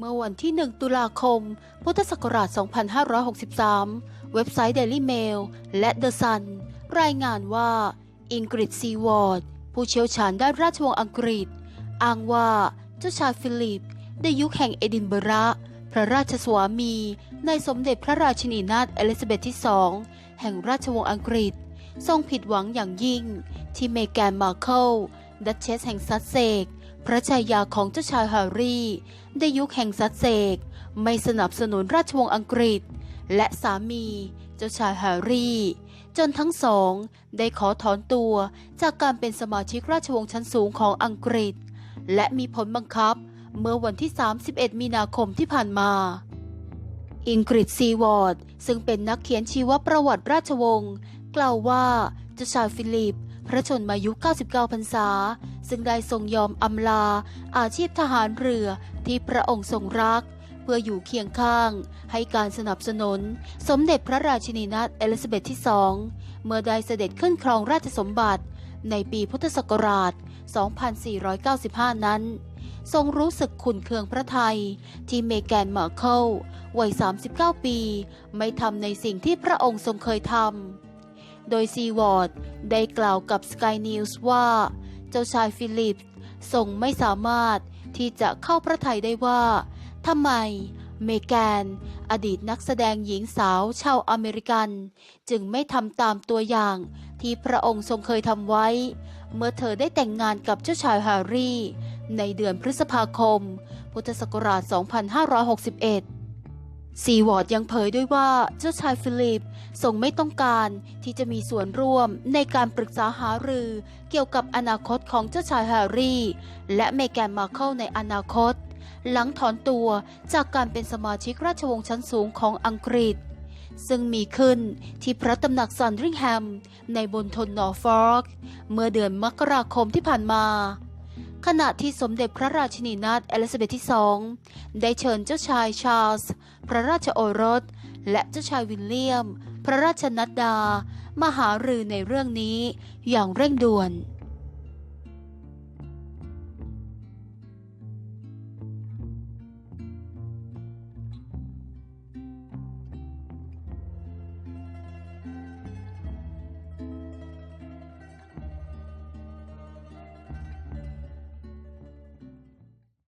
เมื่อวันที่ 1 ตุลาคม พุทธศักราช 2563 เว็บไซต์ Daily Mail และ The Sun รายงานว่าอิงกริดซีวอร์ด ผู้เชี่ยวชาญด้านราชวงศ์อังกฤษ อ้างว่าเจ้าชายฟิลิป ในยุคแห่งเอดินบะระ พระราชสวามี ในสมเด็จพระราชินีนาถเอลิซาเบธที่สองแห่งราชวงศ์อังกฤษ ทรงผิดหวังอย่างยิ่ง ที่เมแกนมาร์เคิลดัชเชสแห่งซัสเซก พระชายาของเจ้าชายแฮร์รี่ ในยุคแห่งซัสเซก ไม่สนับสนุนราชวงศ์อังกฤษ และสามี เจ้าชายแฮร์รี่ จนทั้งสอง ได้ขอถอนตัวจากการเป็นสมาชิกราชวงศ์ชั้นสูงของอังกฤษ และมีผลบังคับเมื่อวันที่ 31 มีนาคมที่ผ่านมา อิงกริดซีวอร์ดซึ่งเป็นนักเขียนชีวประวัติราชวงศ์ กล่าวว่าเจ้าชายฟิลิป พระชนมายุ 99 พรรษา ซึ่งได้ทรงยอมอำลา อาชีพทหารเรือที่พระองค์ทรงรัก เพื่ออยู่เคียงข้าง ให้การสนับสนุน สมเด็จพระราชินีนาถเอลิซาเบธที่สองเมื่อได้เสด็จขึ้นครองราชสมบัติ ในปีพุทธศักราช 2495 นั้น ทรงรู้สึกขุนเคืองพระไทย ที่เมแกนมาร์เคิลวัย 39 ปี ไม่ทำในสิ่งที่พระองค์ทรงเคยทำ โดยซีวอร์ดได้กล่าวกับ Sky News ว่า เจ้าชายฟิลิปทรงไม่สามารถที่จะเข้าพระทัยได้ว่าทำไมเมแกน อดีตนักแสดงหญิงสาวชาวอเมริกัน จึงไม่ทำตามตัวอย่างที่พระองค์ทรงเคยทำไว้ เมื่อเธอได้แต่งงานกับเจ้าชายแฮร์รี่ ในเดือนพฤษภาคม พุทธศักราช 2561 ซีวอร์ดยังเผยด้วยว่าเจ้าชายฟิลิปทรงไม่ต้องการที่จะมีส่วนร่วมในการปรึกษาหารือเกี่ยวกับอนาคตของเจ้าชายแฮร์รี่ และเมแกนมาเคิลในอนาคต หลังถอนตัวจากการเป็นสมาชิกราชวงศ์ชั้นสูงของอังกฤษ ซึ่งมีขึ้นที่พระตำหนักซันริงแฮม ในบนทนนอร์ฟอร์กเมื่อเดือนมกราคมที่ผ่านมา ขณะที่สมเด็จพระราชินีนาถเอลิซาเบธที่สองได้เชิญเจ้าชายชาร์ลส์พระราชโอรส และเจ้าชายวิลเลียม พระราชนัดดา มาหารือในเรื่องนี้อย่างเร่งด่วน